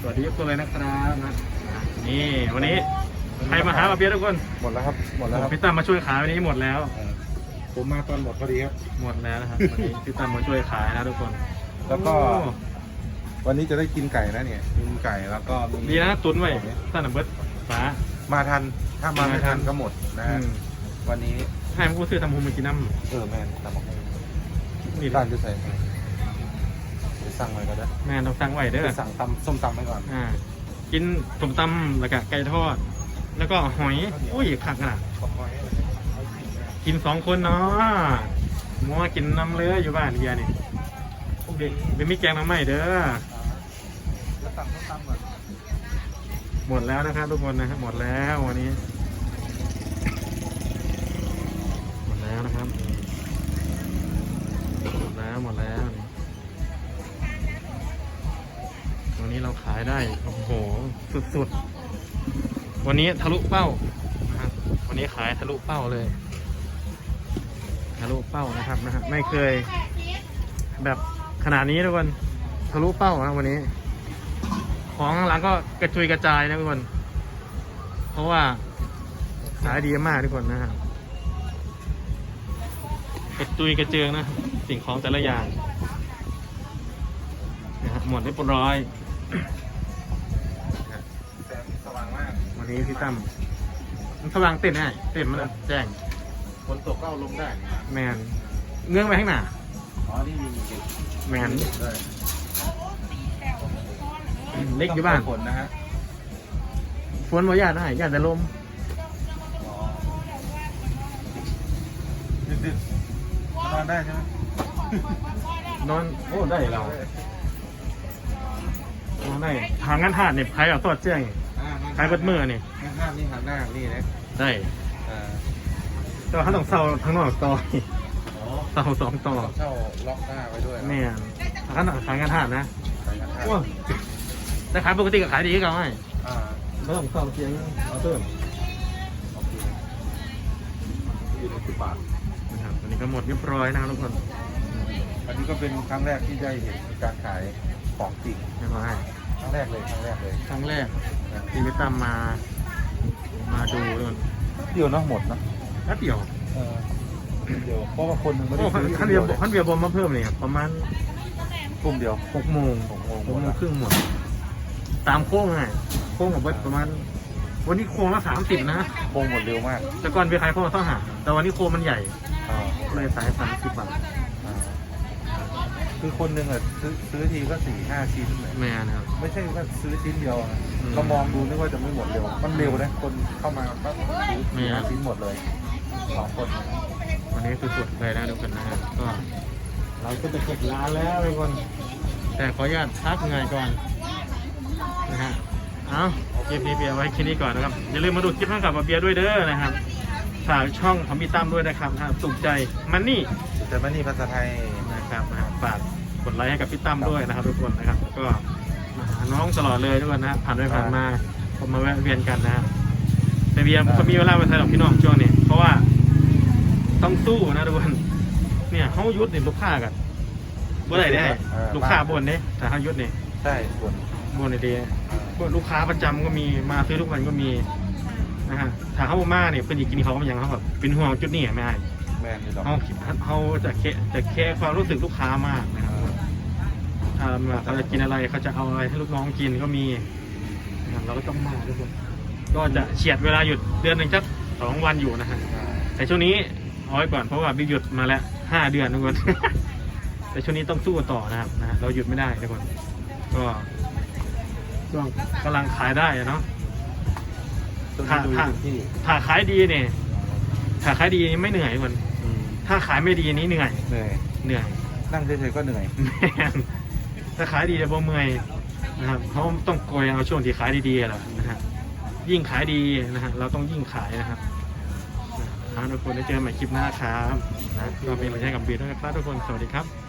สวัสดีทุกคนเลยนะครับนะนี่วันนี้ใครมาหามาเบียร์ทุกคนหมดแล้วครับ หมดแล้วครับพี่ตั้มมาช่วยขายวันนี้หมดแล้วเออผมมาตอนหมดพอดีครับ หมดแล้วนะครับวันนี้พี่ตั้มมาช่วยขายนะทุกคน แล้วก็โอ้วันนี้จะได้กินไก่นะเนี่ยกินไก่แล้วก็มีดีนะตุนไว้ตั้งแต่เบิร์ดฟ้ามาทัน ถ้ามาไม่ทันมาทันก็หมดนะอืฮะมวันนี้ให้มันกูซื้อทำหูมากินน้เออแมนตำบักหุ่งำนี่ร้านจะใส่เดี๋ยว สั่งไว้ก็ได้แม่ต้องสั่งไว้เด้อ ไปสั่งตำส้มตำไว้ก่อนอ่า กินส้มตำแล้วก็ไก่ทอด แล้วก็หอย อุ้ยผักขนาดกินสองคนเนาะมัวกินน้ำเลืออยู่บ้านเบียร์นี่เด็กเดี๋ยวมีแกงมาใหม่เด้อ แล้วสั่งส้มตำก่อนหมดแล้วนะครับทุกคนนะครับ หมดแล้ววันนี้ หมดแล้วนะครับ หมดแล้วหมดแล้ว ขายได้ โอ้โห สุดๆ วันนี้ทะลุเป้านะครับ วันนี้ขายทะลุเป้าเลย ทะลุเป้านะครับนะฮะไม่เคย แบบขนาดนี้ทุกคนทะลุเป้านะวันนี้ ของข้างหลังก็กระจุยกระจายนะทุกคน เพราะว่าขายดีมากทุกคนนะครับกระจุยกระเจิงนะ สิ่งของแต่ละอย่างนะครับหมดเรียบร้อย สงสว่างมากวันนี้พี่ตั้มมันสว่างเต้นได้เต้นมันแจ้งฝนตกก็เอาลงได้แมนเงื่องไปข้างหน้าอ๋อนี่มีเก็บแมนด้วยเล็กอยู่บ้านฝนนะฮะฝนบ่ยาดได้ยาดแต่ลมอ๋อดึกๆนอนได้ใช่ไหมนอนโอ้ได้เรา นอนได้หางานหาดเนี่ยใครเอาตอดแจ้งอ่าใครเบิดมือนี่ข้างหน้านี่หันหน้านี่นะได้อ่าแต่ว่าเขาต้องเศร้าทั้งนอกต่ออ๋อเศร้าสองต่อเช่าล็อกหน้าไว้ด้วยแม่นขายขายงานหาดนะใส่กันได้ว้าแต่ขายปกติก็ขายดีก็ไม่อ่าไม่ต้องเศร้าเสียงเอาเติมโอเคยี่สิบบาทนะครับวันนี้ก็หมดเรียบร้อยนะครับทุกคนอันนี้ก็เป็นครั้งแรกที่ได้เห็นการขาย ของจริงเรียบร้อยครั้งแรกเลยครั้งแรกเลยครั้งแรกที่พี่ตั้มมา มาดูทุกคนเดียวเนาะหมดเนาะแป๊บเดียวเออเดียวเพราะว่าคนหนึ่งไม่โอ้ได้ซื้อขั้นเดียวขั้นเดียวบอมมาเพิ่มเนี่ยประมาณกลุ่มเดียวหกโมงหกโมงหกโมงครึ่งหมด ตามโค้งไงโค้งของเบิดประมาณ วันนี้โค้งละสามสิบนะโค้งหมดเร็วมาก แต่ก่อนไปขายโค้งละต้องหาแต่วันนี้โค้งมันใหญ่อ่าเลยสายสามสิบบาทอ่า คือคนหนึ่งอะซื้อซื้อทีก็สี่ห้าชิ้นเลยแม่นะครับ ไม่ใช่ว่าซื้อชิ้นเดียวนะอืม เรามองดูนึกว่าจะไม่หมดเร็ว มันเร็วนะคนเข้ามาก็ซื้อไม่สี่ครัห้าบชิ้นหมดเลยสองคน วันนี้คือสุดเลยนะทุกคนนะครับก็เราก็จะเก็บร้านแล้วทุกคน แต่ขออนุญาตพักงานก่อนนะฮะเอาคลิปนี้เบียร์ไว้แค่นี้ก่อนนะครับอย่าลืมมาดูคลิปข้างกับเบียร์ด้วยเด้อนะครับฝากช่องของพี่ตั้มด้วยนะครับถ้าสุขใจมันนี่แต่มันนี่ภาษาไทย นะครับนะฮะฝากก ดไลค์ให้กับพี่ตั้มด้วยนะครับ ทุกคนนะครับ ก็มาหาน้องตลอดเลยทุกคนนะผ่านไปผ่านมาก็มาแวะเวียนกันนะครับแต่เบียร์เขามีเวลาไปถ่ายหรอกพี่น้องช่วงนี้เพราะว่าต้องสู้นะทุกคนเนี่ยเขายุดเนี่ยลูกค้ากันบ่ได้ได้ ลูกค้าบ่นเนี่ยแต่เขายุดเนี่ยใช่บนบ่นดีบ่นลูกค้าประจำก็มีมาซื้อทุกวันก็มีนะฮะถ้าเขาบ่มาเนี่ยเป็นอีกกินเขาก็ยังเขาแบบเป็นห่วงจุดนี้ไม่ได้แมนอยู่ดอกเขาเขาจะเคจะแค่ความรู้สึกลูกค้ามากนะครับถ้า เขาจะกินอะไรเขาจะเอาอะไรให้ลูกน้องกินก็มีนะครับเราก็ต้องมาทุกคนก็จะเฉียดเวลาหยุดเดือนหนึ่งสักสองวันอยู่นะฮะอ่าแต่ช่วงนี้เอาไว้ก่อนเพราะว่าบิ๊กหยุดมาแล้วห้าเดือนทุกคนแต่ช่วงนี้ต้องสู้ต่อนะครับนะเราหยุดไม่ได้ทุกคนก็ช่วงกำลังขายได้อะเนาะตัวนี้ดูอยู่ที่ถ้าขายดีเนี่ยถ้าขายดีไม่เหนื่อยทุกคนอืมถ้าขายไม่ดีนี่เหนื่อยเหนื่อยเหนื่อยนั่งเฉยๆก็เหนื่อยแม่น ถ้าขายดีจะบ่เมื่อยนะครับเขาต้องโกยเอาช่วงที่ขายดีๆแหละนะฮะยิ่งขายดีนะฮะเราต้องยิ่งขายนะครับนะทุกคนได้เจอกันใหม่คลิปหน้าครับนะก็เป็นกำลังใจกับเบียร์ด้วยนะครับทุกคนสวัสดีครับ